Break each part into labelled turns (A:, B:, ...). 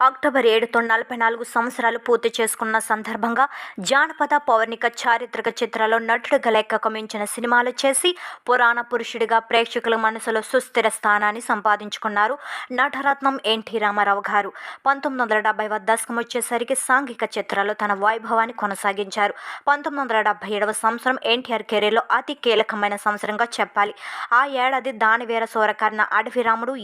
A: October ఏడుతో నలభై నాలుగు సంవత్సరాలు పూర్తి చేసుకున్న సందర్భంగా జానపద పౌర్ణిక చారిత్రక చిత్రాల్లో నటుడుగా లెక్కకు మించిన సినిమాలు చేసి పురాణ పురుషుడిగా ప్రేక్షకుల మనసులో సుస్థిర స్థానాన్ని సంపాదించుకున్నారు నటరత్నం ఎన్టీ రామారావు గారు. పంతొమ్మిది వందల డెబ్బై దశకం వచ్చేసరికి సాంఘిక చిత్రాల్లో తన వైభవాన్ని కొనసాగించారు. పంతొమ్మిది వందల డెబ్బై ఏడవ సంవత్సరం ఎన్టీఆర్ కెరీర్లో అతి కీలకమైన సంవత్సరంగా చెప్పాలి. ఆ ఏడాది దానివీర సూరకర్ణ అడవి రాముడు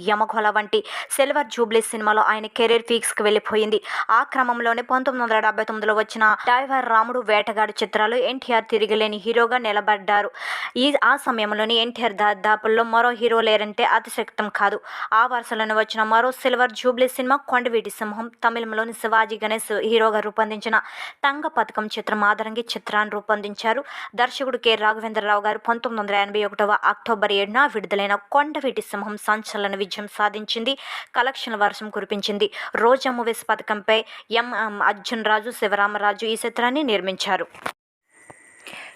A: వంటి సిల్వర్ జూబ్లీ సినిమాలో ఆయన కెరీర్ పీక్స్కి వెళ్ళిపోయింది. ఆ క్రమంలోనే పంతొమ్మిది వందల డెబ్బై తొమ్మిదిలో వచ్చిన డ్రైవర్ రాముడు వేటగాడు చిత్రాలు ఎన్టీఆర్ తిరిగిలేని హీరోగా నిలబడ్డారు. ఈ ఆ సమయంలోనే ఎన్టీఆర్ దాదాపుల్లో మరో హీరో లేరంటే అతిశక్తం కాదు. ఆ వరుసలోనే వచ్చిన మరో సిల్వర్ జూబ్లీ సినిమా కొండవీటి సింహం తమిళంలోని శివాజీ గణేష్ హీరోగా రూపొందించిన తంగ పథకం చిత్రం ఆధారంగా చిత్రాన్ని రూపొందించారు. దర్శకుడు కె. రాఘవేంద్రరావు గారు పంతొమ్మిది వందల ఎనభై ఒకటవ అక్టోబర్ ఏడున విడుదలైన కొండవీటి సింహం సంచలన విజయం సాధించింది. కలెక్షన్ల వర్షం కురిపించింది. రో మూవీస్ పథకంపై ఎం అర్జున్ రాజు శివరామరాజు ఈ చిత్రాన్ని నిర్మించారు.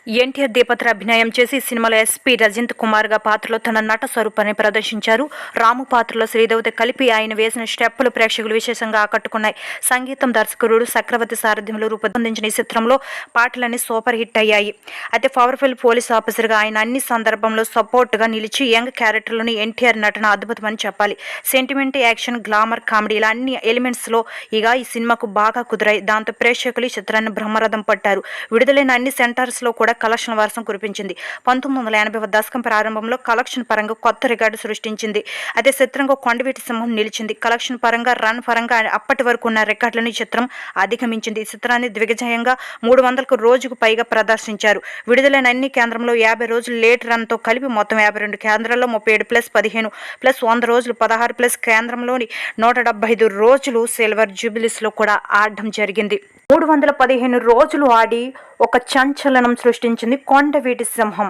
A: ఎన్టీఆర్ దీపత్ర అభినయం చేసి సినిమాలో ఎస్పీ రజింత్ కుమార్గా పాత్రలో తన నట స్వరూపాన్ని ప్రదర్శించారు. రాము పాత్రలో శ్రీదేవితో కలిపి ఆయన వేసిన స్టెప్పులు ప్రేక్షకులు విశేషంగా ఆకట్టుకున్నాయి. సంగీతం దర్శకుడు చక్రవర్తి సారథ్యంలో రూపొందించిన ఈ చిత్రంలో పాటలన్నీ సూపర్ హిట్ అయ్యాయి. అయితే పవర్ఫుల్ పోలీస్ ఆఫీసర్గా ఆయన అన్ని సందర్భంలో సపోర్ట్గా నిలిచి యంగ్ క్యారెక్టర్లోని ఎన్టీఆర్ నటన అద్భుతమని చెప్పాలి. సెంటిమెంట్ యాక్షన్ గ్లామర్ కామెడీ ఇలా అన్ని ఎలిమెంట్స్లో ఇక ఈ సినిమాకు బాగా కుదిరాయి. దాంతో ప్రేక్షకులు ఈ చిత్రాన్ని బ్రహ్మరథం పట్టారు. విడుదలైన అన్ని సెంటర్స్లో కూడా కలెక్షన్ వర్షం కురిపించింది. పంతొమ్మిది వందల ఎనభై దశకం ప్రారంభంలో కలెక్షన్ పరంగా కొత్త రికార్డు సృష్టించింది. అదే చిత్రంగా కొండవీటి సింహం నిలిచింది. కలెక్షన్ పరంగా రన్ పరంగా అప్పటి వరకు ఉన్న రికార్డులను ఈ చిత్రం అధిగమించింది. ఈ చిత్రాన్ని దిగ్విజయంగా మూడు వందలకు రోజుకు పైగా ప్రదర్శించారు. విడుదలైన అన్ని కేంద్రంలో యాభై రోజులు లేట్ రన్తో కలిపి మొత్తం యాభై రెండు కేంద్రాల్లో ముప్పై ఏడు ప్లస్ పదిహేను ప్లస్ వంద రోజులు పదహారు ప్లస్ కేంద్రంలోని నూట డెబ్బై ఐదు రోజులు సిల్వర్ జూబిలీస్లో కూడా ఆడడం జరిగింది. మూడు వందల పదిహేను రోజులు ఆడి ఒక చంచలనం సృష్టించింది కొండవీటి సింహం.